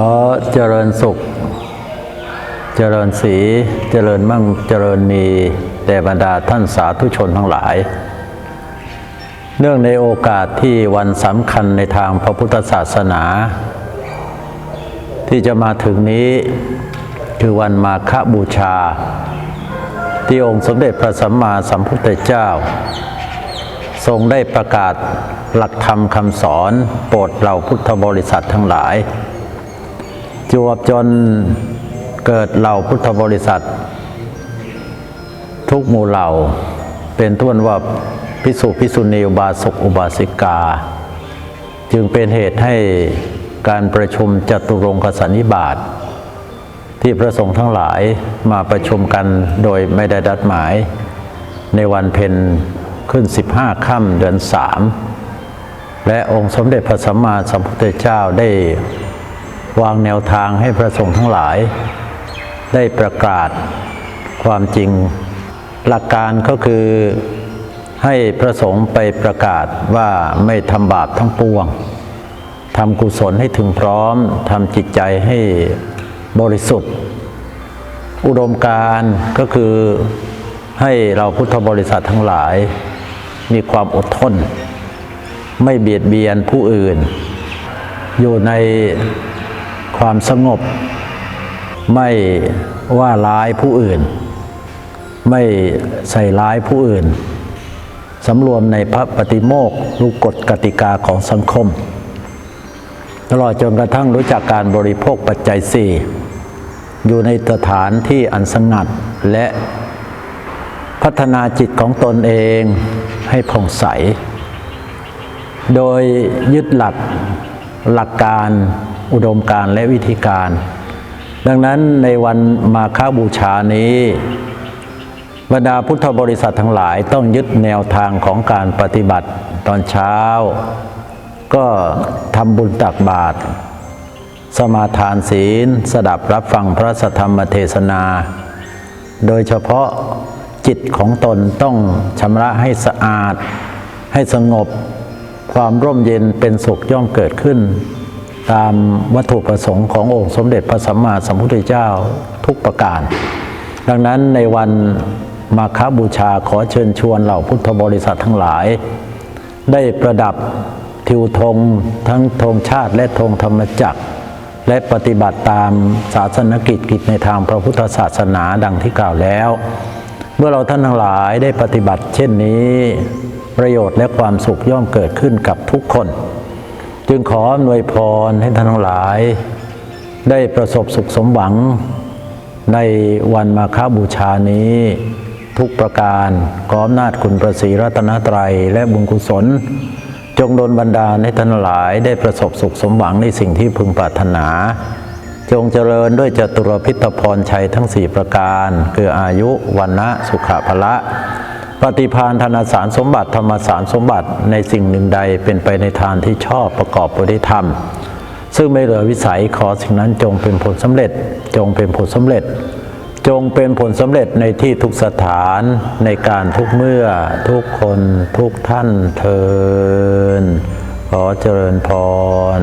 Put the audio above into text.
ก็เจริญสุข เจริญสี เจริญมั่งเจริญมีแด่บรรดาท่านสาธุชนทั้งหลาย เนื่องในโอกาสที่วันสำคัญในทางพระพุทธศาสนา ที่จะมาถึงนี้คือวันมาฆบูชา ที่องค์สมเด็จพระสัมมาสัมพุทธเจ้า ทรงได้ประกาศหลักธรรมคำสอนโปรดเราพุทธบริษัททั้งหลาย จวบจนเกิดเหล่าพุทธบริษัท ทุกหมู่เหล่าเป็นต้นว่าพิสุพิสุณีอุบาสกอุบาสิกา จึงเป็นเหตุให้การประชุมจตุรงคสันนิบาตที่พระสงฆ์ทั้งหลายมาประชุมกันโดยไม่ได้ดัดหมาย ในวันเพ็ญขึ้น 15ค่ำเดือนสามและองค์สมเด็จพระสัมมาสัมพุทธเจ้าได้ วางแนวทางให้พระสงฆ์ทั้งหลาย ได้ประกาศความจริง หลักการก็คือให้พระสงฆ์ไปประกาศว่าไม่ทำบาปทั้งปวงทำกุศลให้ถึงพร้อมทำจิตใจให้บริสุทธิ์ อุดมการก็คือให้เราพุทธบริษัททั้งหลาย มีความอดทน ไม่เบียดเบียนผู้อื่น อยู่ใน ความสงบ ไม่ว่าร้ายผู้อื่น ไม่ใส่ร้ายผู้อื่นสำรวมในพระปฏิโมกข์รูกฎกติกาของสังคม ตลอดจนกระทั่งรู้จักการบริโภคปัจจัยสี่อยู่ในสถานที่อันสงัดและพัฒนาจิตของตนเองให้ผ่องใส โดยยึดหลักหลักการ อุดมการและวิธีการ ดังนั้นในวันมาฆบูชานี้บรรดาพุทธบริษัททั้งหลายต้องยึดแนวทางของการปฏิบัติตอนเช้า ก็ทำบุญตักบาตรสมาทานศีล สดับรับฟังพระสธรรมเทศนา โดยเฉพาะจิตของตนต้องชำระให้สะอาด ให้สงบ ความร่มเย็นเป็นสุขย่อมเกิดขึ้น ตามวัตถุประสงค์ขององค์สมเด็จพระสัมมาสัมพุทธเจ้าทุกประการ ดังนั้นในวันมาคบูชาขอเชิญชวนเหล่าพุทธบริษัททั้งหลาย ได้ประดับทิวธงทั้งธงชาติและธงธรรมจักร และปฏิบัติตามศาสนกิจกิจในทางพระพุทธศาสนาดังที่กล่าวแล้ว เมื่อเราท่านทั้งหลายได้ปฏิบัติเช่นนี้ ประโยชน์และความสุขย่อมเกิดขึ้นกับทุกคน จึงขออำนวยพรให้ท่านทั้งหลาย ได้ประสบสุขสมหวัง ในวันมาฆบูชานี้ ทุกประการขออนาจคุณประสีรัตนตรัยและบุญกุศล จงโดนบันดาลให้ท่านหลาย ได้ประสบสุขสมหวังในสิ่งที่พึงปรารถนา จงเจริญด้วยจตุรพิธพรชัยทั้งสี่ประการ คืออายุวันนะสุขภละ ปฏิพานธนสารสมบัติธรรมสารสมบัติในสิ่งหนึ่งใดเป็นไปในทางที่ชอบประกอบบริธรรม ซึ่งไม่เหลือวิสัยขอสิ่งนั้นจงเป็นผลสำเร็จ จงเป็นผลสำเร็จ จงเป็นผลสำเร็จในที่ทุกสถานในการทุกเมื่อทุกคนทุกท่านเทินขอเจริญพร